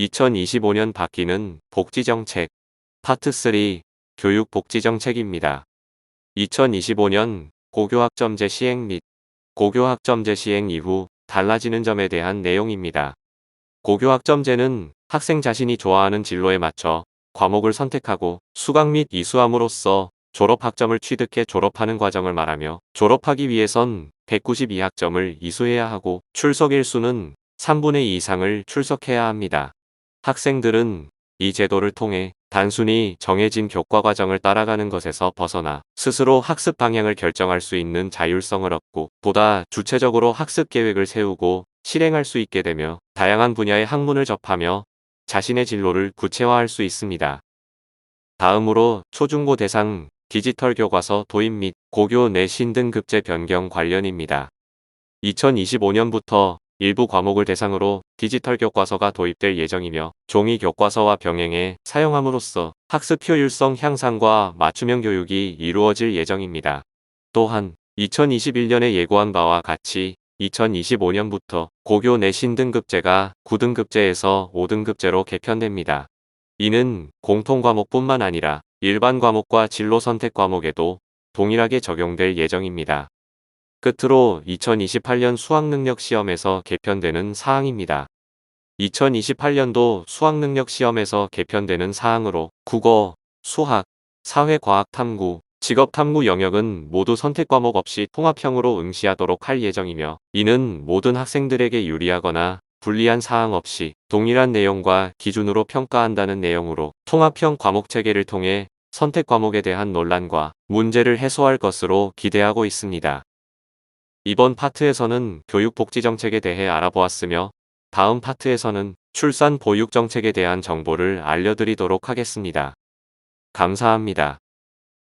2025년 바뀌는 복지정책 파트 3 교육 복지정책입니다. 2025년 고교학점제 시행 및 고교학점제 시행 이후 달라지는 점에 대한 내용입니다. 고교학점제는 학생 자신이 좋아하는 진로에 맞춰 과목을 선택하고 수강 및 이수함으로써 졸업학점을 취득해 졸업하는 과정을 말하며 졸업하기 위해선 192학점을 이수해야 하고 출석 일수는 3분의 2 이상을 출석해야 합니다. 학생들은 이 제도를 통해 단순히 정해진 교과 과정을 따라가는 것에서 벗어나 스스로 학습 방향을 결정할 수 있는 자율성을 얻고 보다 주체적으로 학습 계획을 세우고 실행할 수 있게 되며 다양한 분야의 학문을 접하며 자신의 진로를 구체화할 수 있습니다. 다음으로 초중고 대상 디지털 교과서 도입 및 고교 내 신 등급제 변경 관련입니다. 2025년부터 일부 과목을 대상으로 디지털 교과서가 도입될 예정이며 종이 교과서와 병행해 사용함으로써 학습 효율성 향상과 맞춤형 교육이 이루어질 예정입니다. 또한 2021년에 예고한 바와 같이 2025년부터 고교 내 신 등급제가 9등급제에서 5등급제로 개편됩니다. 이는 공통과목뿐만 아니라 일반 과목과 진로 선택 과목에도 동일하게 적용될 예정입니다. 끝으로 2028년 수학능력 시험에서 개편되는 사항입니다. 2028년도 수학능력 시험에서 개편되는 사항으로 국어, 수학, 사회과학 탐구, 직업 탐구 영역은 모두 선택 과목 없이 통합형으로 응시하도록 할 예정이며 이는 모든 학생들에게 유리하거나 불리한 사항 없이 동일한 내용과 기준으로 평가한다는 내용으로 통합형 과목 체계를 통해 선택 과목에 대한 논란과 문제를 해소할 것으로 기대하고 있습니다. 이번 파트에서는 교육복지정책에 대해 알아보았으며 다음 파트에서는 출산 보육정책에 대한 정보를 알려드리도록 하겠습니다. 감사합니다.